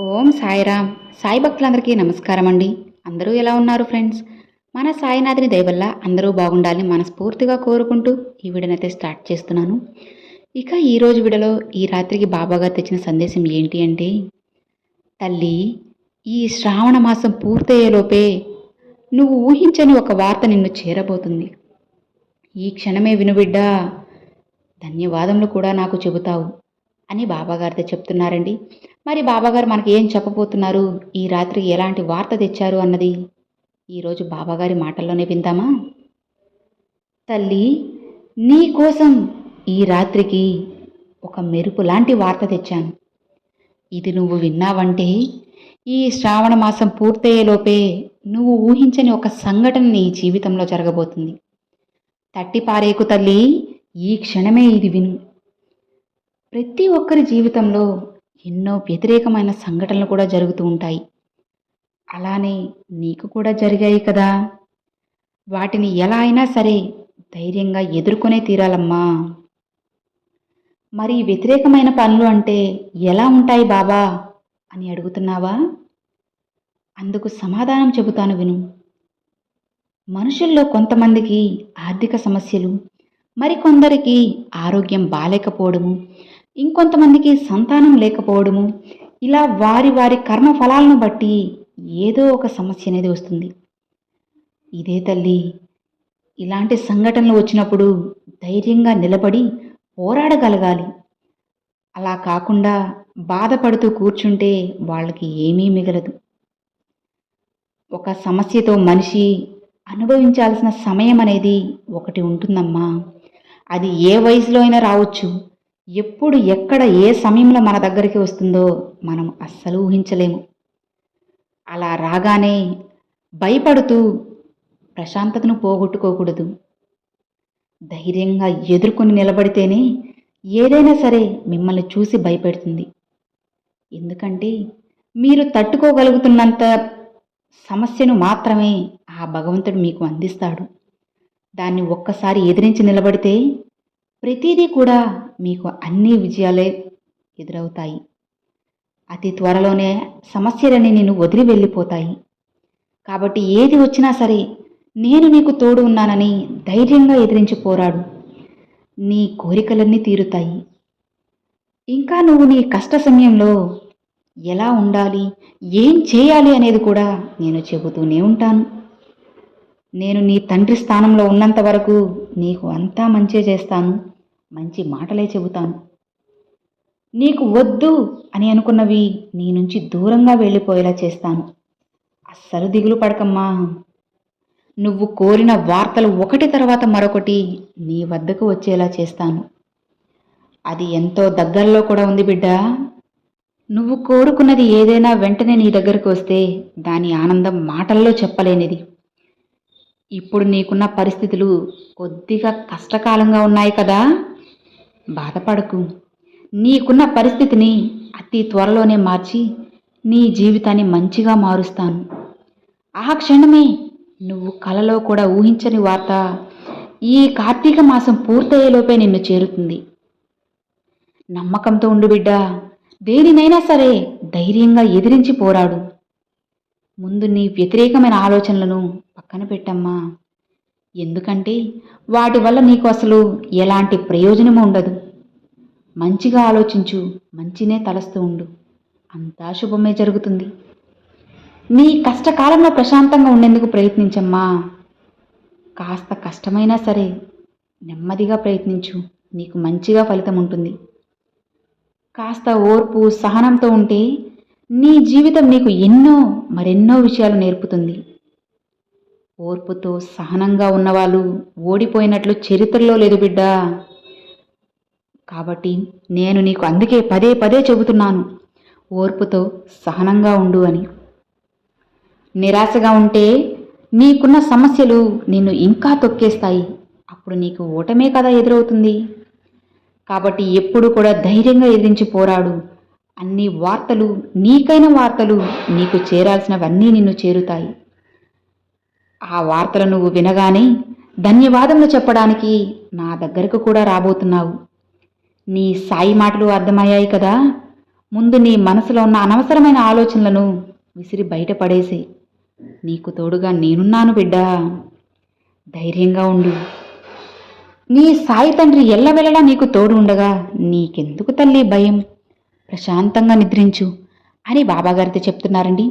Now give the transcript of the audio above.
ఓం సాయిరామ్. సాయి భక్తులందరికీ నమస్కారం అండి అందరూ ఎలా ఉన్నారు ఫ్రెండ్స్? మన సాయినాథిని దయవల్ల అందరూ బాగుండాలని మనస్ఫూర్తిగా కోరుకుంటూ ఈ వీడియోనైతే స్టార్ట్ చేస్తున్నాను. ఇక ఈరోజు వీడియోలో ఈ రాత్రికి బాబాగారు తెచ్చిన సందేశం ఏంటి అంటే తల్లి ఈ శ్రావణ మాసం పూర్తయ్యేలోపే నువ్వు ఊహించని ఒక వార్త నిన్ను చేరబోతుంది. ఈ క్షణమే వినుబిడ్డా ధన్యవాదములు కూడా నాకు చెబుతావు అని బాబాగారితో చెప్తున్నారండి. మరి బాబాగారు మనకి ఏం చెప్పబోతున్నారు? ఈ రాత్రి ఎలాంటి వార్త తెచ్చారు అన్నది? ఈరోజు బాబాగారి మాటల్లోనే విందామా? తల్లి నీ కోసం ఈ రాత్రికి ఒక మెరుపు లాంటి వార్త తెచ్చాను. ఇది నువ్వు విన్నావంటే ఈ శ్రావణ మాసం పూర్తయ్యేలోపే నువ్వు ఊహించని ఒక సంఘటన నీ జీవితంలో జరగబోతుంది. తట్టిపారేకు తల్లి ఈ క్షణమే ఇది విను. ప్రతి ఒక్కరి జీవితంలో ఎన్నో వ్యతిరేకమైన సంఘటనలు కూడా జరుగుతూ ఉంటాయి. అలానే నీకు కూడా జరిగాయి కదా. వాటిని ఎలా అయినా సరే ధైర్యంగా ఎదుర్కొనే తీరాలమ్మా. మరి వ్యతిరేకమైన పనులు అంటే ఎలా ఉంటాయి బాబా అని అడుగుతున్నావా? అందుకు సమాధానం చెబుతాను విను. మనుషుల్లో కొంతమందికి ఆర్థిక సమస్యలు మరికొందరికి ఆరోగ్యం బాలేకపోవడము ఇంకొంతమందికి సంతానం లేకపోవడము ఇలా వారి వారి కర్మ ఫలాలను బట్టి ఏదో ఒక సమస్య అనేది వస్తుంది. ఇదే తల్లి ఇలాంటి సంఘటనలు వచ్చినప్పుడు ధైర్యంగా నిలబడి పోరాడగలగాలి. అలా కాకుండా బాధపడుతూ కూర్చుంటే వాళ్ళకి ఏమీ మిగలదు. ఒక సమస్యతో మనిషి అనుభవించాల్సిన సమయం అనేది ఒకటి ఉంటుందమ్మా. అది ఏ వయసులో అయినా రావచ్చు. ఎప్పుడు ఎక్కడ ఏ సమయంలో మన దగ్గరికి వస్తుందో మనం అస్సలు ఊహించలేము. అలా రాగానే భయపడుతూ ప్రశాంతతను పోగొట్టుకోకూడదు. ధైర్యంగా ఎదుర్కొని నిలబడితేనే ఏదైనా సరే మిమ్మల్ని చూసి భయపెడుతుంది. ఎందుకంటే మీరు తట్టుకోగలుగుతున్నంత సమస్యను మాత్రమే ఆ భగవంతుడు మీకు అందిస్తాడు. దాన్ని ఒక్కసారి ఎదిరించి నిలబడితే ప్రతిదీ కూడా మీకు అన్ని విజయాలే ఎదురవుతాయి. అతి త్వరలోనే సమస్యలన్నీ నేను వదిలి వెళ్ళిపోతాయి. కాబట్టి ఏది వచ్చినా సరే నేను నీకు తోడు ఉన్నానని ధైర్యంగా ఎదిరించి పోరాడు. నీ కోరికలన్నీ తీరుతాయి. ఇంకా నువ్వు నీ కష్ట సమయంలో ఎలా ఉండాలి ఏం చేయాలి అనేది కూడా నేను చెబుతూనే ఉంటాను. నేను నీ తండ్రి స్థానంలో ఉన్నంత వరకు నీకు అంతా మంచి చేస్తాను. మంచి మాటలే చెబుతాను. నీకు వద్దు అని అనుకున్నవి నీ నుంచి దూరంగా వెళ్ళిపోయేలా చేస్తాను. అస్సలు దిగులు పడకమ్మా. నువ్వు కోరిన వార్తలు ఒకటి తర్వాత మరొకటి నీ వద్దకు వచ్చేలా చేస్తాను. అది ఎంతో దగ్గరలో కూడా ఉంది బిడ్డ. నువ్వు కోరుకున్నది ఏదైనా వెంటనే నీ దగ్గరకు వస్తే దాని ఆనందం మాటల్లో చెప్పలేనిది. ఇప్పుడు నీకున్న పరిస్థితులు కొద్దిగా కష్టకాలంగా ఉన్నాయి కదా. బాధపడకు. నీకున్న పరిస్థితిని అతి త్వరలోనే మార్చి నీ జీవితాన్ని మంచిగా మారుస్తాను. ఆ క్షణమే నువ్వు కలలో కూడా ఊహించని వార్త ఈ కార్తీక మాసం పూర్తయ్యేలోపే నిన్ను చేరుతుంది. నమ్మకంతో ఉండు బిడ్డా దేనినైనా సరే ధైర్యంగా ఎదిరించి పోరాడు. ముందు నీ వ్యతిరేకమైన ఆలోచనలను పక్కన పెట్టమ్మా. ఎందుకంటే వాటి వల్ల నీకు అసలు ఎలాంటి ప్రయోజనము ఉండదు. మంచిగా ఆలోచించు మంచినే తలస్తూ ఉండు. అంతా శుభమే జరుగుతుంది. నీ కష్టకాలంలో ప్రశాంతంగా ఉండేందుకు ప్రయత్నించమ్మా. కాస్త కష్టమైనా సరే నెమ్మదిగా ప్రయత్నించు. నీకు మంచిగా ఫలితం ఉంటుంది. కాస్త ఓర్పు సహనంతో ఉంటే నీ జీవితం నీకు ఎన్నో మరెన్నో విషయాలు నేర్పుతుంది. ఓర్పుతో సహనంగా ఉన్నవాళ్ళు ఓడిపోయినట్లు చరిత్రలో లేదు బిడ్డా. కాబట్టి నేను నీకు అందుకే పదే పదే చెబుతున్నాను ఓర్పుతో సహనంగా ఉండు అని. నిరాశగా ఉంటే నీకున్న సమస్యలు నిన్ను ఇంకా తొక్కేస్తాయి అప్పుడు నీకు ఓటమే కదా ఎదురవుతుంది. కాబట్టి ఎప్పుడు కూడా ధైర్యంగా ఎదిరించి పోరాడు. అన్ని వార్తలు నీకైన వార్తలు నీకు చేరాల్సినవన్నీ నిన్ను చేరుతాయి. ఆ వార్తలు నువ్వు వినగానే ధన్యవాదములు చెప్పడానికి నా దగ్గరకు కూడా రాబోతున్నావు. నీ సాయి మాటలు అర్థమయ్యాయి కదా. ముందు నీ మనసులో ఉన్న అనవసరమైన ఆలోచనలను విసిరి బయటపడేసి. నీకు తోడుగా నేనున్నాను బిడ్డా. ధైర్యంగా ఉండు. నీ సాయి తండ్రి ఎల్లవెల్లలా నీకు తోడు ఉండగా నీకెందుకు తల్లి భయం? ప్రశాంతంగా నిద్రించు అని బాబాగారితో చెప్తున్నారండి.